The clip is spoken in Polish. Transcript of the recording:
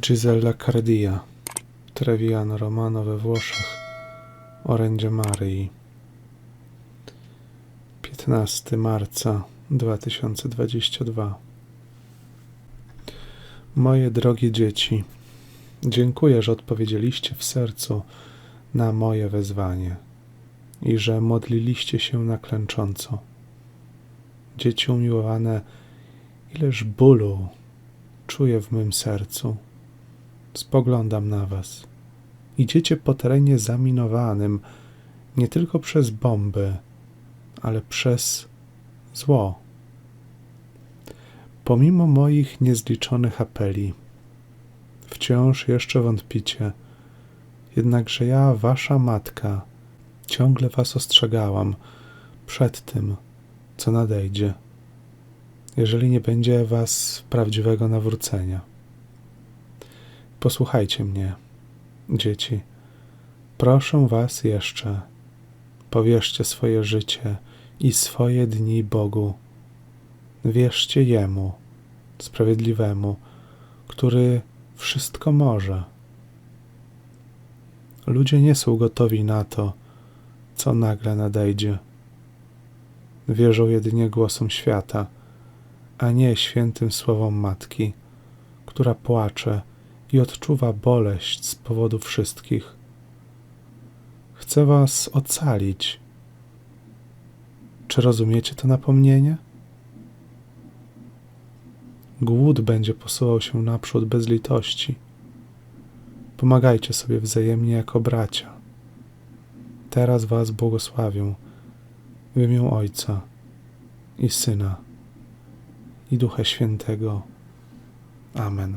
Gisella Cardia, Treviano Romano we Włoszech, orędzie Maryi. 15 marca 2022 Moje drogie dzieci, dziękuję, że odpowiedzieliście w sercu na moje wezwanie i że modliliście się na klęcząco. Dzieci umiłowane, ileż bólu czuję w mym sercu. Spoglądam na was. Idziecie po terenie zaminowanym nie tylko przez bomby, ale przez zło. Pomimo moich niezliczonych apeli, wciąż jeszcze wątpicie, jednakże ja, wasza matka, ciągle was ostrzegałam przed tym, co nadejdzie, jeżeli nie będzie was prawdziwego nawrócenia. Posłuchajcie mnie, dzieci. Proszę was jeszcze, powierzcie swoje życie i swoje dni Bogu. Wierzcie Jemu, sprawiedliwemu, który wszystko może. Ludzie nie są gotowi na to, co nagle nadejdzie. Wierzą jedynie głosom świata, a nie świętym słowom matki, która płacze i odczuwa boleść z powodu wszystkich. Chcę was ocalić. Czy rozumiecie to napomnienie? Głód będzie posuwał się naprzód bez litości. Pomagajcie sobie wzajemnie jako bracia. Teraz was błogosławię w imię Ojca i Syna i Ducha Świętego. Amen.